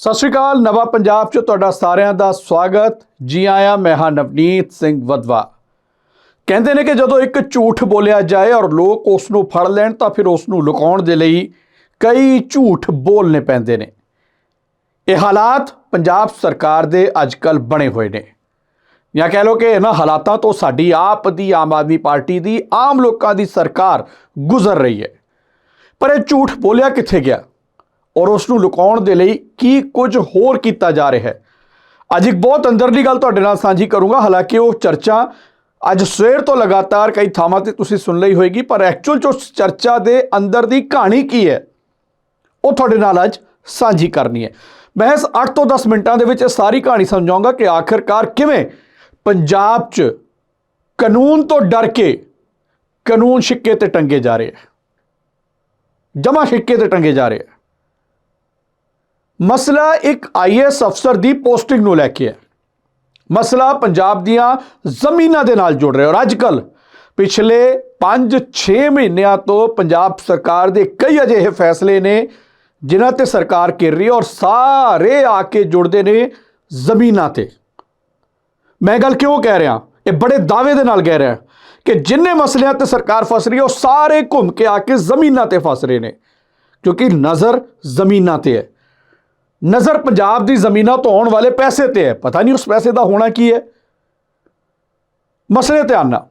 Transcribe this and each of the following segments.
ਸਤਿ ਸ਼੍ਰੀ ਅਕਾਲ, ਨਵਾਂ ਪੰਜਾਬ 'ਚ ਤੁਹਾਡਾ ਸਾਰਿਆਂ ਦਾ ਸਵਾਗਤ। ਜੀ ਆਇਆਂ, ਮੈਂ ਹਾਂ ਨਵਨੀਤ ਸਿੰਘ ਵਦਵਾ। ਕਹਿੰਦੇ ਨੇ ਕਿ ਜਦੋਂ ਇੱਕ ਝੂਠ ਬੋਲਿਆ ਜਾਏ ਔਰ ਲੋਕ ਉਸ ਨੂੰ ਫੜ ਲੈਣ ਤਾਂ ਫਿਰ ਉਸ ਨੂੰ ਲੁਕਾਉਣ ਦੇ ਲਈ ਕਈ ਝੂਠ ਬੋਲਨੇ ਪੈਂਦੇ ਨੇ। ਇਹ ਹਾਲਾਤ ਪੰਜਾਬ ਸਰਕਾਰ ਦੇ ਅੱਜਕੱਲ ਬਣੇ ਹੋਏ ਨੇ। ਜਾਂ ਕਹਿ ਲਓ ਕਿ ਇਹਨਾਂ ਹਾਲਾਤਾਂ ਤੋਂ ਸਾਡੀ ਆਪ ਦੀ ਆਮ ਆਦਮੀ ਪਾਰਟੀ ਦੀ, ਆਮ ਲੋਕਾਂ ਦੀ ਸਰਕਾਰ ਗੁਜ਼ਰ ਰਹੀ ਹੈ। ਪਰ ਇਹ ਝੂਠ ਬੋਲਿਆ ਕਿੱਥੇ ਗਿਆ? ਔਰ ਉਸ ਨੂੰ ਲੁਕਾਉਣ ਦੇ ਲਈ ਕੀ ਕੁਝ ਹੋਰ ਕੀਤਾ ਜਾ ਰਿਹਾ ਹੈ। ਅੱਜ ਇੱਕ ਬਹੁਤ ਅੰਦਰਲੀ ਗੱਲ ਤੁਹਾਡੇ ਨਾਲ ਸਾਂਝੀ ਕਰੂੰਗਾ। ਹਾਲਾਂਕਿ ਉਹ ਚਰਚਾ ਅੱਜ ਸਵੇਰ ਤੋਂ ਲਗਾਤਾਰ ਕਈ ਥਾਵਾਂ ਤੇ ਤੁਸੀਂ ਸੁਣ ਲਈ ਹੋਏਗੀ, ਪਰ ਐਕਚੁਅਲ ਚ ਉਸ ਚਰਚਾ ਦੇ ਅੰਦਰ ਦੀ ਕਹਾਣੀ ਕੀ ਹੈ, ਉਹ ਤੁਹਾਡੇ ਨਾਲ ਅੱਜ ਸਾਂਝੀ ਕਰਨੀ ਹੈ। ਮਹਿਜ਼ 8 ਤੋਂ 10 ਮਿੰਟਾਂ ਦੇ ਵਿੱਚ ਇਹ ਸਾਰੀ ਕਹਾਣੀ ਸਮਝਾਉਂਗਾ ਕਿ ਆਖਿਰਕਾਰ ਕਿਵੇਂ ਪੰਜਾਬ 'ਚ ਕਾਨੂੰਨ ਤੋਂ ਡਰ ਕੇ ਕਾਨੂੰਨ ਸਿੱਕੇ ਤੇ ਟੰਗੇ ਜਾ ਰਹੇ ਹੈ। ਜਮਾ ਸਿੱਕੇ ਤੇ ਟੰਗੇ ਜਾ ਰਹੇ ਹੈ। ਮਸਲਾ ਇੱਕ ਆਈਐਸ ਅਫਸਰ ਦੀ ਪੋਸਟਿੰਗ ਨੂੰ ਲੈ ਕੇ ਹੈ ਮਸਲਾ ਪੰਜਾਬ ਦੀਆਂ ਜ਼ਮੀਨਾਂ ਦੇ ਨਾਲ ਜੁੜ ਰਿਹਾ ਔਰ ਅੱਜਕੱਲ ਪਿਛਲੇ 5-6 ਮਹੀਨਿਆਂ ਤੋਂ ਪੰਜਾਬ ਸਰਕਾਰ ਦੇ ਕਈ ਅਜਿਹੇ ਫੈਸਲੇ ਨੇ ਜਿਨ੍ਹਾਂ ਤੇ ਸਰਕਾਰ ਕਰ ਰਹੀ ਹੈ ਔਰ ਸਾਰੇ ਆ ਕੇ ਜੁੜਦੇ ਨੇ ਜ਼ਮੀਨਾਂ ਤੇ ਮੈਂ ਇਹ ਗੱਲ ਕਿਉਂ ਕਹਿ ਰਿਹਾ ਇਹ ਬੜੇ ਦਾਅਵੇ ਦੇ ਨਾਲ ਕਹਿ ਰਿਹਾ ਕਿ ਜਿੰਨੇ ਮਸਲਿਆਂ ਤੇ ਸਰਕਾਰ ਫਸ ਰਹੀ ਹੈ ਉਹ ਸਾਰੇ ਘੁੰਮ ਕੇ ਆ ਕੇ ਜ਼ਮੀਨਾਂ ਤੇ ਫਸ ਰਹੇ ਨੇ ਕਿਉਂਕਿ ਨਜ਼ਰ ਜ਼ਮੀਨਾਂ ਤੇ ਹੈ ਨਜ਼ਰ ਪੰਜਾਬ ਦੀ ਜ਼ਮੀਨਾਂ ਤੋਂ ਆਉਣ ਵਾਲੇ ਪੈਸੇ ਤੇ ਹੈ। ਪਤਾ ਨਹੀਂ ਉਸ ਪੈਸੇ ਦਾ ਹੋਣਾ ਕੀ ਹੈ। ਮਸਲੇ ਧਿਆਨ ਨਾਲ।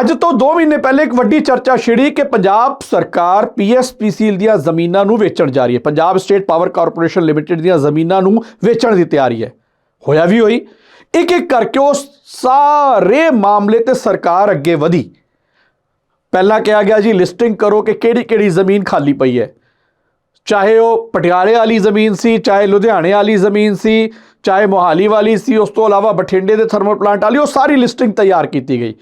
ਅੱਜ ਤੋਂ 2 ਮਹੀਨੇ ਪਹਿਲੇ ਇੱਕ ਵੱਡੀ ਚਰਚਾ ਛਿੜੀ ਕਿ ਪੰਜਾਬ ਸਰਕਾਰ ਪੀਐਸਪੀਸੀਐਲ ਦੀਆਂ ਜ਼ਮੀਨਾਂ ਨੂੰ ਵੇਚਣ ਜਾ ਰਹੀ ਹੈ। Punjab state power corporation limited ਦੀਆਂ ਜ਼ਮੀਨਾਂ ਨੂੰ ਵੇਚਣ ਦੀ ਤਿਆਰੀ ਹੈ। ਹੋਇਆ ਵੀ ਹੋਈ ਇੱਕ ਇੱਕ ਕਰਕੇ ਉਹ ਸਾਰੇ ਮਾਮਲੇ ਤੇ ਸਰਕਾਰ ਅੱਗੇ ਵਧੀ। ਪਹਿਲਾਂ ਕਿਹਾ ਗਿਆ ਜੀ ਲਿਸਟਿੰਗ ਕਰੋ ਕਿ ਕਿਹੜੀ ਕਿਹੜੀ ਜ਼ਮੀਨ ਖਾਲੀ ਪਈ ਹੈ। ਚਾਹੇ ਉਹ ਪਟਿਆਲੇ ਵਾਲੀ ਜ਼ਮੀਨ ਸੀ, ਚਾਹੇ ਲੁਧਿਆਣੇ ਵਾਲੀ ਜ਼ਮੀਨ ਸੀ, ਚਾਹੇ ਮੋਹਾਲੀ ਵਾਲੀ ਸੀ, ਉਸ ਤੋਂ ਇਲਾਵਾ ਬਠਿੰਡੇ ਦੇ ਥਰਮਲ ਪਲਾਂਟ ਵਾਲੀ, ਉਹ ਸਾਰੀ ਲਿਸਟਿੰਗ ਤਿਆਰ ਕੀਤੀ ਗਈ।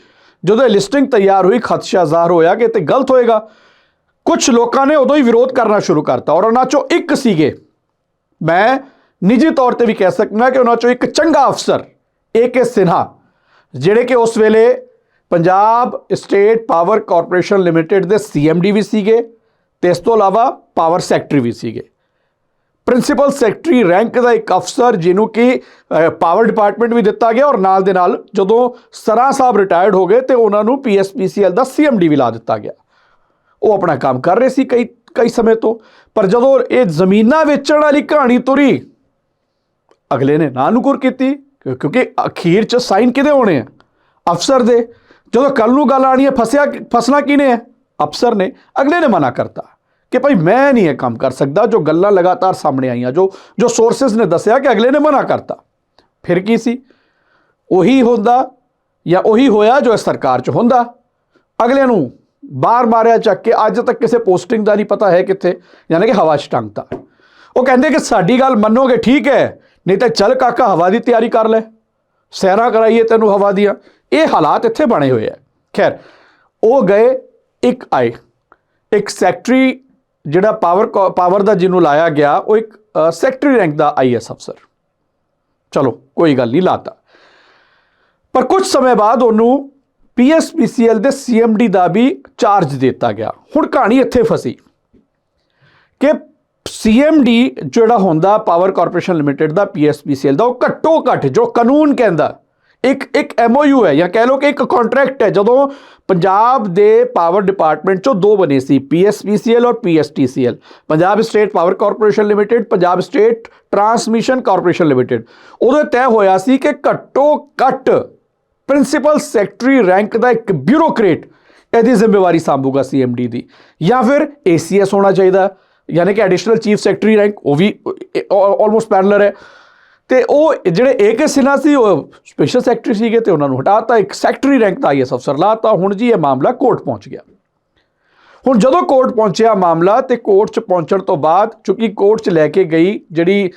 ਜਦੋਂ ਇਹ ਲਿਸਟਿੰਗ ਤਿਆਰ ਹੋਈ ਖਦਸ਼ਾ ਜ਼ਾਹਰ ਹੋਇਆ ਕਿ ਤੇ ਗਲਤ ਹੋਏਗਾ, ਕੁਝ ਲੋਕਾਂ ਨੇ ਉਦੋਂ ਹੀ ਵਿਰੋਧ ਕਰਨਾ ਸ਼ੁਰੂ ਕਰਤਾ ਔਰ ਉਹਨਾਂ ਚੋਂ ਇੱਕ ਸੀਗੇ। ਮੈਂ ਨਿੱਜੀ ਤੌਰ ਤੇ ਵੀ ਕਹਿ ਸਕਦਾ ਕਿ ਉਹਨਾਂ ਚੋਂ ਇੱਕ ਚੰਗਾ ਅਫਸਰ ਏਕੇ ਸਿਨਹਾ, ਜਿਹੜੇ ਕਿ ਉਸ ਵੇਲੇ Punjab state power corporation limited ਦੇ ਸੀਐਮਡੀ ਵੀ ਸੀਗੇ। ਤੇ ਇਸ ਤੋਂ ਇਲਾਵਾ ਪਾਵਰ ਸੈਕਟਰੀ ਵੀ ਸੀਗੇ। ਪ੍ਰਿੰਸੀਪਲ ਸੈਕਟਰੀ ਰੈਂਕ ਦਾ ਇੱਕ ਅਫਸਰ ਜਿਹਨੂੰ ਕਿ ਪਾਵਰ ਡਿਪਾਰਟਮੈਂਟ ਵੀ ਦਿੱਤਾ ਗਿਆ ਔਰ ਨਾਲ ਦੇ ਨਾਲ ਜਦੋਂ ਸਰਾਂ ਸਾਹਿਬ ਰਿਟਾਇਰਡ ਹੋ ਗਏ ਤੇ ਉਹਨਾਂ ਨੂੰ ਪੀਐਸਪੀਸੀਐਲ ਦਾ ਸੀਐਮਡੀ ਵੀ ਲਾ ਦਿੱਤਾ ਗਿਆ। ਉਹ ਆਪਣਾ ਕੰਮ ਕਰ ਰਹੇ ਸੀ ਕਈ ਕਈ ਸਮੇਂ ਤੋਂ। ਪਰ ਜਦੋਂ ਇਹ ਜ਼ਮੀਨਾਂ ਵੇਚਣ ਵਾਲੀ ਕਹਾਣੀ ਤੁਰੀ, ਅਗਲੇ ਨੇ ਨਾ ਨੁਕਰ ਕੀਤੀ ਕਿਉਂਕਿ ਅਖੀਰ ਚ ਸਾਈਨ ਕਿਹਦੇ ਹੋਣੇ ਆ? ਅਫਸਰ ਦੇ। ਜਦੋਂ ਕੱਲ ਨੂੰ ਗੱਲ ਆਣੀ ਹੈ, ਫਸਿਆ, ਫਸਣਾ ਕਿਨੇ ਹੈ ਅਫਸਰ ਨੇ ਅਗਲੇ ਨੇ ਮਨਾ ਕਰਤਾ ਕਿ ਭਾਈ ਮੈਂ ਨਹੀਂ ਇਹ ਕੰਮ ਕਰ ਸਕਦਾ, ਜੋ ਗੱਲਾਂ ਲਗਾਤਾਰ ਸਾਹਮਣੇ ਆਈਆਂ, ਜੋ ਜੋ ਸੋਰਸਸ ਨੇ ਦੱਸਿਆ ਕਿ ਅਗਲੇ ਨੇ ਮਨਾ ਕਰਤਾ। ਫਿਰ ਕੀ ਸੀ? ਉਹੀ ਹੁੰਦਾ ਜਾਂ ਉਹੀ ਹੋਇਆ ਜੋ ਇਸ ਸਰਕਾਰ 'ਚ ਹੁੰਦਾ? ਅਗਲੇ ਨੂੰ ਬਾਹਰ ਮਾਰਿਆ ਚੱਕ ਕੇ ਅੱਜ ਤੱਕ ਕਿਸੇ ਪੋਸਟਿੰਗ ਦਾ ਨਹੀਂ ਪਤਾ ਹੈ ਕਿੱਥੇ, ਯਾਨੀ ਕਿ ਹਵਾ 'ਚ ਟੰਗਤਾ। ਉਹ ਕਹਿੰਦੇ ਕਿ ਸਾਡੀ ਗੱਲ ਮੰਨੋਗੇ ਠੀਕ ਹੈ, ਨਹੀਂ ਤਾਂ ਚੱਲ ਕਾਕਾ ਹਵਾ ਦੀ ਤਿਆਰੀ ਕਰ ਲੈ। ਸੈਰਾਂ ਕਰਾਈਏ ਤੈਨੂੰ ਹਵਾ ਦੀਆਂ। ਇਹ ਹਾਲਾਤ ਇੱਥੇ ਬਣੇ ਹੋਏ ਆ ਖੈਰ, ਉਹ ਗਏ ਇੱਕ ਆਏ, ਇੱਕ ਸੈਕਟਰੀ ਜਿਹੜਾ ਪਾਵਰ ਪਾਵਰ ਦਾ ਜਿਹਨੂੰ ਲਾਇਆ ਗਿਆ, ਉਹ ਇੱਕ ਸੈਕਟਰੀ ਰੈਂਕ ਦਾ ਆਈਐਸ ਅਫਸਰ। ਚਲੋ, ਕੋਈ ਗੱਲ ਨਹੀਂ, ਲਾਤਾ। ਪਰ ਕੁਝ ਸਮੇਂ ਬਾਅਦ ਉਹਨੂੰ ਪੀਐਸਪੀਸੀਐਲ ਦੇ ਸੀਐਮਡੀ ਦਾ ਵੀ ਚਾਰਜ ਦਿੱਤਾ ਗਿਆ। ਹੁਣ ਕਹਾਣੀ ਇੱਥੇ ਫਸੀ ਕਿ ਸੀਐਮਡੀ ਜਿਹੜਾ ਹੁੰਦਾ ਪਾਵਰ ਕਾਰਪੋਰੇਸ਼ਨ ਲਿਮਟਿਡ ਦਾ ਪੀਐਸਪੀਸੀਐਲ ਦਾ, ਉਹ ਘੱਟੋ ਘੱਟ ਜੋ ਕਾਨੂੰਨ ਕਹਿੰਦਾ ਇੱਕ ਇੱਕ ਐਮਓਯੂ ਹੈ ਜਾਂ ਕਹਿ ਲਓ ਕਿ ਇੱਕ ਕੰਟਰੈਕਟ ਹੈ। ਜਦੋਂ ਪੰਜਾਬ ਦੇ ਪਾਵਰ ਡਿਪਾਰਟਮੈਂਟ ਚੋਂ ਦੋ ਬਣੇ ਸੀ ਪੀਐਸਪੀਸੀਐਲ ਔਰ PSTCL Punjab state power corporation limited Punjab state transmission corporation limited ਉਦੋਂ ਤੈਅ ਹੋਇਆ ਸੀ ਕਿ ਘੱਟੋ ਘੱਟ ਪ੍ਰਿੰਸੀਪਲ ਸੈਕਟਰੀ ਰੈਂਕ ਦਾ ਇੱਕ ਬਿਊਰੋਕਰੇਟ ਇਹਦੀ ਜ਼ਿੰਮੇਵਾਰੀ ਸੰਭੂਗਾ ਸੀਐਮਡੀ ਦੀ। ਜਾਂ ਫਿਰ ਏਸੀਐਸ ਹੋਣਾ ਚਾਹੀਦਾ, ਯਾਨੀ ਕਿ ਐਡੀਸ਼ਨਲ ਚੀਫ ਸੈਕਟਰੀ ਰੈਂਕ ਉਹ ਵੀ ਆਲਮੋਸਟ ਪੈਰਲਰ ਹੈ। ਤੇ ਉਹ ਜਿਹੜੇ ਏਕੇ ਸਿਨਾ ਸੀ, ਉਹ ਸਪੈਸ਼ਲ ਸੈਕਟਰੀ ਸੀਗੇ ਤੇ ਉਹਨਾਂ ਨੂੰ ਹਟਾਤਾ, ਇੱਕ ਸੈਕਟਰੀ ਰੈਂਕ ਦਾ ਆਈਐਸ ਅਫਸਰ ਲਾਤਾ। ਹੁਣ ਜੀ ਇਹ ਮਾਮਲਾ ਕੋਰਟ ਪਹੁੰਚ ਗਿਆ। ਹੁਣ ਜਦੋਂ ਕੋਰਟ ਪਹੁੰਚਿਆ ਮਾਮਲਾ ਤੇ ਕੋਰਟ 'ਚ ਪਹੁੰਚਣ ਤੋਂ ਬਾਅਦ, ਚੁੱਕੀ ਕੋਰਟ 'ਚ ਲੈ ਕੇ ਗਈ ਜਿਹੜੀ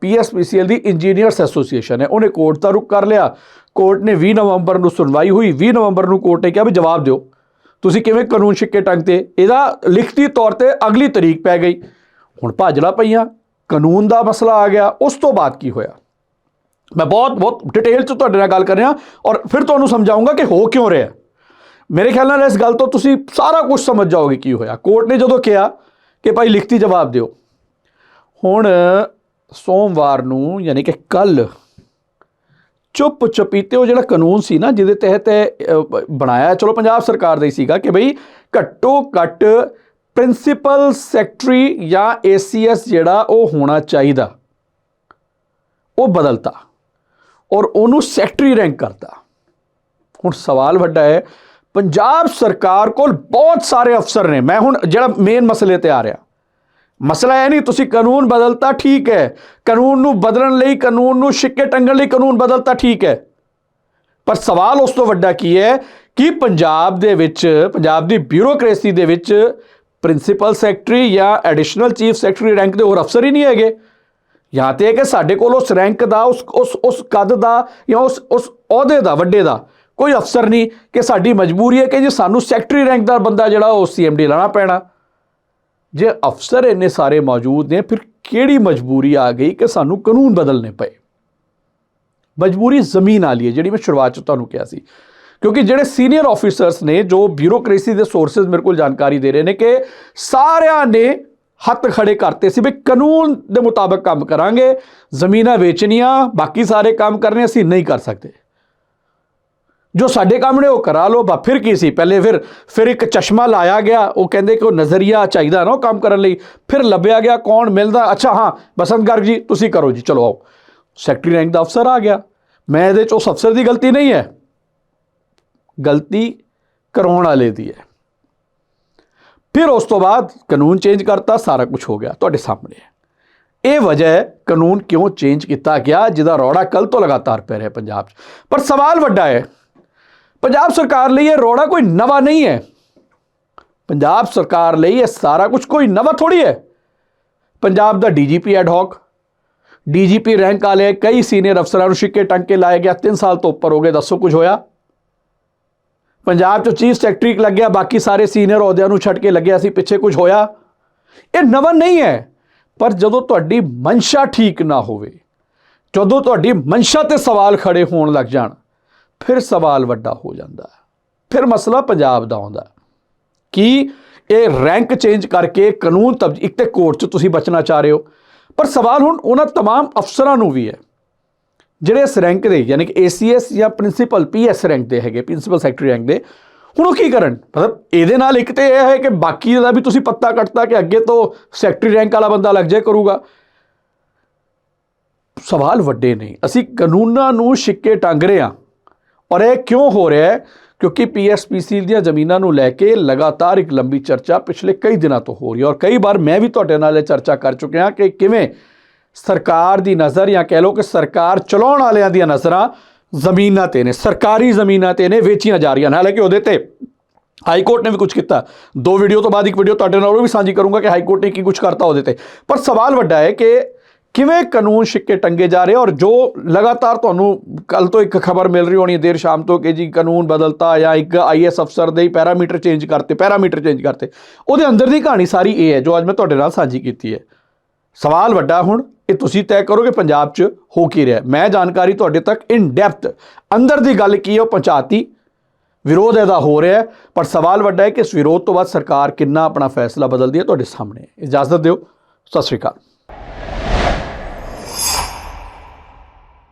ਪੀਐਸਪੀਸੀਐਲ ਦੀ ਇੰਜੀਨੀਅਰਸ ਐਸੋਸੀਏਸ਼ਨ ਹੈ, ਉਹਨੇ ਕੋਰਟ ਦਾ ਰੁਖ ਕਰ ਲਿਆ। ਕੋਰਟ ਨੇ 20 ਨਵੰਬਰ ਨੂੰ ਸੁਣਵਾਈ ਹੋਈ। 20 ਨਵੰਬਰ ਨੂੰ ਕੋਰਟ ਨੇ ਕਿਹਾ ਵੀ ਜਵਾਬ ਦਿਓ। ਤੁਸੀਂ ਕਿਵੇਂ ਕਾਨੂੰਨ ਛਿੱਕੇ ਟੰਗ ਤੇ ਇਹਦਾ ਲਿਖਤੀ ਤੌਰ ਤੇ ਅਗਲੀ ਤਰੀਕ ਪੈ ਗਈ। ਹੁਣ ਭਾਜਲਾ ਪਈਆਂ। ਕਾਨੂੰਨ ਦਾ ਮਸਲਾ ਆ ਗਿਆ ਉਸ ਤੋਂ ਬਾਅਦ ਕੀ ਹੋਇਆ? ਮੈਂ ਬਹੁਤ ਬਹੁਤ ਡਿਟੇਲ ਚ ਤੁਹਾਡੇ ਨਾਲ ਗੱਲ ਕਰ ਰਿਹਾ ਔਰ ਫਿਰ ਤੁਹਾਨੂੰ ਸਮਝਾਉਂਗਾ ਕਿ ਹੋ ਕਿਉਂ ਰਿਹਾ ਮੇਰੇ ਖਿਆਲ ਨਾਲ ਇਸ ਗੱਲ ਤੋਂ ਤੁਸੀਂ ਸਾਰਾ ਕੁਝ ਸਮਝ ਜਾਓਗੇ ਕੀ ਹੋਇਆ। ਕੋਰਟ ਨੇ ਜਦੋਂ ਕਿਹਾ ਕਿ ਭਾਈ ਲਿਖਤੀ ਜਵਾਬ ਦਿਓ। ਹੁਣ ਸੋਮਵਾਰ ਨੂੰ ਯਾਨੀ ਕਿ ਕੱਲ ਚੁੱਪ ਚਪੀਤੇ ਉਹ ਜਿਹੜਾ ਕਾਨੂੰਨ ਸੀ ਨਾ ਜਿਹਦੇ ਤਹਿਤ ਇਹ, ਬਣਾਇਆ ਚਲੋ ਪੰਜਾਬ ਸਰਕਾਰ ਦਾ ਹੀ ਸੀਗਾ ਕਿ ਬਈ ਘੱਟੋ ਘੱਟ ਪ੍ਰਿੰਸੀਪਲ ਸੈਕਟਰੀ ਜਾਂ ਏਸੀਐਸ ਜਿਹੜਾ ਉਹ ਹੋਣਾ ਚਾਹੀਦਾ, ਉਹ ਬਦਲਤਾ ਔਰ ਉਹਨੂੰ ਸੈਕਟਰੀ ਰੈਂਕ ਕਰਤਾ। ਹੁਣ ਸਵਾਲ ਵੱਡਾ ਹੈ, ਪੰਜਾਬ ਸਰਕਾਰ ਕੋਲ ਬਹੁਤ ਸਾਰੇ ਅਫਸਰ ਨੇ। ਮੈਂ ਹੁਣ ਜਿਹੜਾ ਮੇਨ ਮਸਲੇ ਤੇ ਆ ਰਿਹਾ। ਮਸਲਾ ਇਹ ਨਹੀਂ, ਤੁਸੀਂ ਕਾਨੂੰਨ ਬਦਲਤਾ ਠੀਕ ਹੈ। ਕਾਨੂੰਨ ਨੂੰ ਬਦਲਣ ਲਈ, ਕਾਨੂੰਨ ਨੂੰ ਛਿੱਕੇ ਟੰਗਣ ਲਈ ਕਾਨੂੰਨ ਬਦਲਤਾ ਠੀਕ ਹੈ। ਪਰ ਸਵਾਲ ਉਸ ਤੋਂ ਵੱਡਾ ਕੀ ਹੈ ਕਿ ਪੰਜਾਬ ਦੇ ਵਿੱਚ, ਪੰਜਾਬ ਦੀ ਬਿਊਰੋਕ੍ਰੇਸੀ ਦੇ ਵਿੱਚ ਪ੍ਰਿੰਸੀਪਲ ਸੈਕਟਰੀ ਜਾਂ ਐਡੀਸ਼ਨਲ ਚੀਫ ਸੈਕਟਰੀ ਰੈਂਕ ਦੇ ਹੋਰ ਅਫਸਰ ਹੀ ਨਹੀਂ ਹੈਗੇ। ਜਾਂ ਤੇ ਹੈ ਕਿ ਸਾਡੇ ਕੋਲ ਉਸ ਰੈਂਕ ਦਾ, ਉਸ ਉਸ ਉਸ ਕਦ ਦਾ ਜਾਂ ਉਸ ਉਸ ਅਹੁਦੇ ਦਾ, ਵੱਡੇ ਦਾ ਕੋਈ ਅਫਸਰ ਨਹੀਂ ਕਿ ਸਾਡੀ ਮਜਬੂਰੀ ਹੈ ਕਿ ਜੇ ਸਾਨੂੰ ਸੈਕਟਰੀ ਰੈਂਕ ਦਾ ਬੰਦਾ ਜਿਹੜਾ ਉਹ ਸੀਐਮਡੀ ਲਾਣਾ ਪੈਣਾ। ਜੇ ਅਫਸਰ ਇੰਨੇ ਸਾਰੇ ਮੌਜੂਦ ਨੇ, ਫਿਰ ਕਿਹੜੀ ਮਜਬੂਰੀ ਆ ਗਈ ਕਿ ਸਾਨੂੰ ਕਾਨੂੰਨ ਬਦਲਨੇ ਪਏ? ਮਜਬੂਰੀ ਜ਼ਮੀਨ ਵਾਲੀ ਹੈ, ਜਿਹੜੀ ਮੈਂ ਸ਼ੁਰੂਆਤ ਚ ਤੁਹਾਨੂੰ ਕਿਹਾ ਸੀ। ਕਿਉਂਕਿ ਜਿਹੜੇ ਸੀਨੀਅਰ ਆਫੀਸਰਸ ਨੇ, ਜੋ ਬਿਊਰੋਕ੍ਰੇਸੀ ਦੇ ਸੋਰਸਸ ਮੇਰੇ ਕੋਲ ਜਾਣਕਾਰੀ ਦੇ ਰਹੇ ਨੇ ਕਿ ਸਾਰਿਆਂ ਨੇ ਹੱਥ ਖੜੇ ਕਰਤੇ ਸੀ ਵੀ ਕਾਨੂੰਨ ਦੇ ਮੁਤਾਬਕ ਕੰਮ ਕਰਾਂਗੇ, ਜ਼ਮੀਨਾਂ ਵੇਚਣੀਆਂ, ਬਾਕੀ ਸਾਰੇ ਕੰਮ ਕਰਨੇ, ਅਸੀਂ ਨਹੀਂ ਕਰ ਸਕਦੇ। ਜੋ ਸਾਡੇ ਕੰਮ ਨੇ ਉਹ ਕਰਾ ਲਓ ਬਾ ਫਿਰ ਕੀ ਸੀ? ਪਹਿਲੇ ਫਿਰ ਫਿਰ ਇੱਕ ਚਸ਼ਮਾ ਲਾਇਆ ਗਿਆ, ਉਹ ਕਹਿੰਦੇ ਕਿ ਉਹ ਨਜ਼ਰੀਆ ਚਾਹੀਦਾ ਨਾ ਉਹ ਕੰਮ ਕਰਨ ਲਈ, ਫਿਰ ਲੱਭਿਆ ਗਿਆ, ਕੌਣ ਮਿਲਦਾ? ਅੱਛਾ, ਹਾਂ, ਬਸੰਤ ਗਰਗ ਜੀ, ਤੁਸੀਂ ਕਰੋ ਜੀ, ਚਲੋ ਆਓ। ਸੈਕਟਰੀ ਰੈਂਕ ਦਾ ਅਫਸਰ ਆ ਗਿਆ। ਮੈਂ ਇਹਦੇ ਚ ਉਸ ਅਫਸਰ ਦੀ ਗਲਤੀ ਨਹੀਂ ਹੈ। ਗਲਤੀ ਕਰਾਉਣ ਵਾਲੇ ਦੀ ਹੈ। ਫਿਰ ਉਸ ਤੋਂ ਬਾਅਦ ਕਾਨੂੰਨ ਚੇਂਜ ਕਰਤਾ, ਸਾਰਾ ਕੁਝ ਹੋ ਗਿਆ ਤੁਹਾਡੇ ਸਾਹਮਣੇ। ਇਹ ਵਜ੍ਹਾ ਹੈ ਕਾਨੂੰਨ ਕਿਉਂ ਚੇਂਜ ਕੀਤਾ ਗਿਆ, ਜਿਹਦਾ ਰੌੜਾ ਕੱਲ ਤੋਂ ਲਗਾਤਾਰ ਪੈ ਰਿਹਾ ਪੰਜਾਬ 'ਚ। ਪਰ ਸਵਾਲ ਵੱਡਾ ਹੈ, ਪੰਜਾਬ ਸਰਕਾਰ ਲਈ ਇਹ ਰੌੜਾ ਕੋਈ ਨਵਾਂ ਨਹੀਂ ਹੈ। ਪੰਜਾਬ ਸਰਕਾਰ ਲਈ ਇਹ ਸਾਰਾ ਕੁਝ ਕੋਈ ਨਵਾਂ ਥੋੜੀ ਹੈ। ਪੰਜਾਬ ਦਾ DGP ad hoc DGP rank ਵਾਲੇ ਕਈ ਸੀਨੀਅਰ ਅਫਸਰਾਂ ਨੂੰ ਛਿੱਕੇ ਟੰਕੇ ਲਾਇਆ ਗਿਆ 3 ਸਾਲ ਤੋਂ ਉੱਪਰ ਹੋ ਗਏ, ਦੱਸੋ ਕੁਝ ਹੋਇਆ? ਪੰਜਾਬ 'ਚ ਚੀਫ ਸੈਕਟਰੀ ਲੱਗਿਆ ਬਾਕੀ ਸਾਰੇ ਸੀਨੀਅਰ ਅਹੁਦਿਆਂ ਨੂੰ ਛੱਡ ਕੇ ਲੱਗਿਆ ਸੀ ਪਿੱਛੇ ਕੁਝ ਹੋਇਆ ਇਹ ਨਵਾਂ ਨਹੀਂ ਹੈ ਪਰ ਜਦੋਂ ਤੁਹਾਡੀ ਮਨਸ਼ਾ ਠੀਕ ਨਾ ਹੋਵੇ ਜਦੋਂ ਤੁਹਾਡੀ ਮਨਸ਼ਾ ਤੇ ਸਵਾਲ ਖੜੇ ਹੋਣ ਲੱਗ ਜਾਣ ਫਿਰ ਸਵਾਲ ਵੱਡਾ ਹੋ ਜਾਂਦਾ ਹੈ ਫਿਰ ਮਸਲਾ ਪੰਜਾਬ ਦਾ ਆਉਂਦਾ ਹੈ ਕਿ ਇਹ ਰੈਂਕ ਚੇਂਜ ਕਰਕੇ ਕਾਨੂੰਨ ਤਬ ਇੱਕ ਤੇ ਕੋਰਟ 'ਚ ਤੁਸੀਂ ਬਚਣਾ ਚਾਹ ਰਹੇ ਹੋ ਪਰ ਸਵਾਲ ਹੁਣ ਉਹਨਾਂ तमाम ਅਫਸਰਾਂ ਨੂੰ ਵੀ ਹੈ ਜਿਹੜੇ ਇਸ ਰੈਂਕ ਦੇ, ਯਾਨੀ ਕਿ ACS ਜਾਂ ਪ੍ਰਿੰਸੀਪਲ PS ਰੈਂਕ ਦੇ ਹੈਗੇ ਪ੍ਰਿੰਸੀਪਲ ਸੈਕਟਰੀ ਰੈਂਕ ਦੇ, ਹੁਣ ਉਹ ਕੀ ਕਰਨ? ਮਤਲਬ ਇਹਦੇ ਨਾਲ ਇੱਕ ਤੇ ਇਹ ਹੈ ਕਿ ਬਾਕੀ ਦਾ ਵੀ ਤੁਸੀਂ ਪੱਤਾ ਕੱਟਤਾ ਕਿ ਅੱਗੇ ਤੋਂ ਸੈਕਟਰੀ ਰੈਂਕ ਵਾਲਾ ਬੰਦਾ ਲੱਗ ਜਾਏ ਕਰੂਗਾ। ਸਵਾਲ ਵੱਡੇ ਨਹੀਂ ਅਸੀਂ ਕਾਨੂੰਨਾਂ ਨੂੰ ਛਿੱਕੇ ਟੰਗ ਰਹੇ ਹਾਂ। ਔਰ ਇਹ ਕਿਉਂ ਹੋ ਰਿਹਾ ਹੈ? ਕਿਉਂਕਿ ਪੀਐਸਪੀਸੀ ਦੀਆਂ ਜ਼ਮੀਨਾਂ ਨੂੰ ਲੈ ਕੇ ਲਗਾਤਾਰ ਇੱਕ ਲੰਬੀ ਚਰਚਾ ਪਿਛਲੇ ਕਈ ਦਿਨਾਂ ਤੋਂ ਹੋ ਰਹੀ ਹੈ। ਔਰ ਕਈ ਵਾਰ ਮੈਂ ਵੀ ਤੁਹਾਡੇ ਨਾਲ ਇਹ ਚਰਚਾ ਕਰ ਚੁੱਕਿਆ ਕਿ ਕਿਵੇਂ ਸਰਕਾਰ ਦੀ ਨਜ਼ਰ ਜਾਂ ਕਹਿ ਲਓ ਕਿ ਸਰਕਾਰ ਚਲਾਉਣ ਵਾਲਿਆਂ ਦੀਆਂ ਨਜ਼ਰਾਂ ਜ਼ਮੀਨਾਂ ਤੇ ਨੇ, ਸਰਕਾਰੀ ਜ਼ਮੀਨਾਂ ਤੇ ਨੇ, ਵੇਚੀਆਂ ਜਾ ਰਹੀਆਂ ਨੇ। ਹਾਲਾਂਕਿ ਉਹਦੇ ਤੇ ਹਾਈ ਕੋਰਟ ਨੇ ਵੀ ਕੁਝ ਕੀਤਾ। ਦੋ ਵੀਡੀਓ ਤੋਂ ਬਾਅਦ ਇੱਕ ਵੀਡੀਓ ਤੁਹਾਡੇ ਨਾਲ ਉਹ ਵੀ ਸਾਂਝੀ ਕਰੂੰਗਾ ਕਿ ਹਾਈ ਕੋਰਟ ਨੇ ਕੀ ਕੁਝ ਕਰਤਾ ਉਹਦੇ ਤੇ। ਪਰ ਸਵਾਲ ਵੱਡਾ ਹੈ ਕਿ ਕਿਵੇਂ ਕਾਨੂੰਨ ਛਿੱਕੇ ਟੰਗੇ ਜਾ ਰਹੇ ਔਰ ਜੋ ਲਗਾਤਾਰ ਤੁਹਾਨੂੰ ਕੱਲ ਤੋਂ ਇੱਕ ਖਬਰ ਮਿਲ ਰਹੀ ਹੋਣੀ ਦੇਰ ਸ਼ਾਮ ਤੋਂ ਕਿ ਜੀ ਕਾਨੂੰਨ ਬਦਲਤਾ ਜਾਂ ਇੱਕ ਆਈਐਸ ਅਫਸਰ ਦੇ ਹੀ ਪੈਰਾਮੀਟਰ ਚੇਂਜ ਕਰਤੇ, ਪੈਰਾਮੀਟਰ ਚੇਂਜ ਕਰਤੇ। ਉਹਦੇ ਅੰਦਰ ਦੀ ਕਹਾਣੀ ਸਾਰੀ ਇਹ ਹੈ, ਜੋ ਅੱਜ ਮੈਂ ਤੁਹਾਡੇ ਨਾਲ ਸਾਂਝੀ ਕੀਤੀ ਹੈ। ਸਵਾਲ ਵੱਡਾ ਹੁਣ, ਇਹ ਤੁਸੀਂ ਤੈਅ ਕਰੋ ਕਿ ਪੰਜਾਬ 'ਚ ਹੋ ਕੀ ਰਿਹਾ ਮੈਂ ਜਾਣਕਾਰੀ ਤੁਹਾਡੇ ਤੱਕ ਇਨ ਡੈਪਥ ਅੰਦਰ ਦੀ ਗੱਲ ਕੀ ਹੈ, ਉਹ ਪਹੁੰਚਾਤੀ। ਵਿਰੋਧ ਇਹਦਾ ਹੋ ਰਿਹਾ ਪਰ ਸਵਾਲ ਵੱਡਾ ਹੈ ਕਿ ਇਸ ਵਿਰੋਧ ਤੋਂ ਬਾਅਦ ਸਰਕਾਰ ਕਿੰਨਾ ਆਪਣਾ ਫੈਸਲਾ ਬਦਲਦੀ ਹੈ ਤੁਹਾਡੇ ਸਾਹਮਣੇ। ਇਜਾਜ਼ਤ ਦਿਓ, ਸਤਿ ਸ਼੍ਰੀ ਅਕਾਲ।